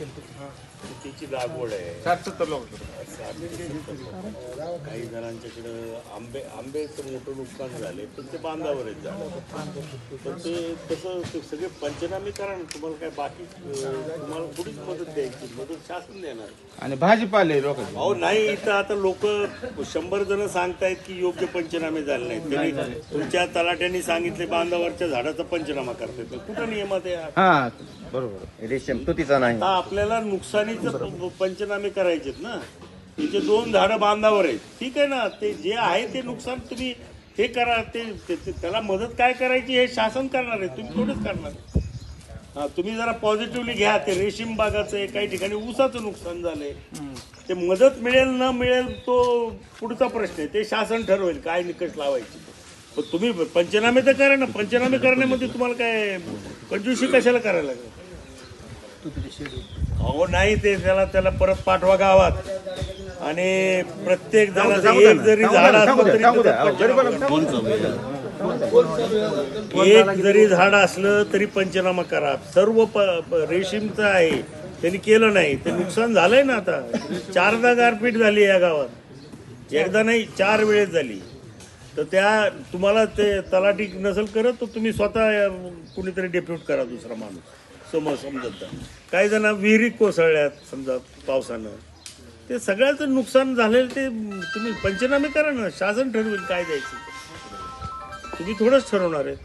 त्याची लागवड आहे. साठ सत्तर लोक. काही जणांच्याकडं आंबे आंब्याचं मोठं नुकसान झाले पण ते बांधावर आहेत झालं पण ते तसं ते सगळे पंचनामे करा ना तुम्हाला काय बाकी तुम्हाला थोडीच मदत द्यायची मदत शासन देणार. आणि भाजीपाले लोक अहो नाही इथं आता लोक शंभर जण सांगतायत की योग्य पंचनामे झाले नाहीत. त्यांनी तुमच्या तलाट्यांनी सांगितले बांधावरच्या झाडाचा पंचनामा करतायत. कुठं नियमात आहे हा? बरोबर. म्हणजे रेशीम नाही. आता आपल्याला नुकसानीचं पंचनामे करायचेत ना. तिचे दोन झाडं बांधावर आहेत. ठीक आहे ना? ते जे आहे ते नुकसान तुम्ही हे करा. ते ते- ते- त्याला मदत काय करायची हे शासन करणार आहे. तुम्ही थोडंच करणार हा तुम्ही जरा पॉझिटिव्हली घ्या. ते रेशीम बागाचं आहे काही ठिकाणी ऊसाचं नुकसान झालंय. ते मदत मिळेल न मिळेल तो पुढचा प्रश्न आहे. ते शासन ठरवेल काय निकष लावायचे. पण तुम्ही पंचनामे तर करा ना. पंचनामे करण्यामध्ये तुम्हाला काय कंजूशी कशाला करायला लागेल? अहो नाही ते त्याला त्याला परत पाठवा गावात. आणि प्रत्येक जणाचं एक जरी झाड असलं तरी त्याचा पंचनामा करा. एक जरी झाड असलं तरी पंचनामा करा. सर्व प- रेशीमचं आहे. त्यांनी केलं नाही. ते नुकसान झालंय ना आता. चारदा गारपीट झाली या गावात. एकदा नाही चार वेळेस झाली. तर त्या तुम्हाला ते तलाठी नसेल करत तर तुम्ही स्वतः अं, कुणीतरी डेप्यूट करा दुसरा माणूस. समोर समजत काही जण विहिरी कोसळल्यात समजा पावसानं. ते सगळ्याचं नुकसान झालेलं ते तुम्ही पंचनामे करा ना शासन ठरवेल काय द्यायचं. तुम्ही थोडंच ठरवणार आहे.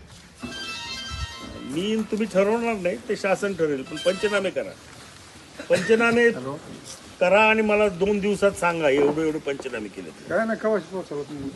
मी तुम्ही ठरवणार नाही ते शासन ठरवेल पण पंचनामे करा. पंचनामे करा आणि मला दोन दिवसात सांगा एवढे एवढे पंचनामे केले. काय ना कवाशी पोहोचवलं तुम्ही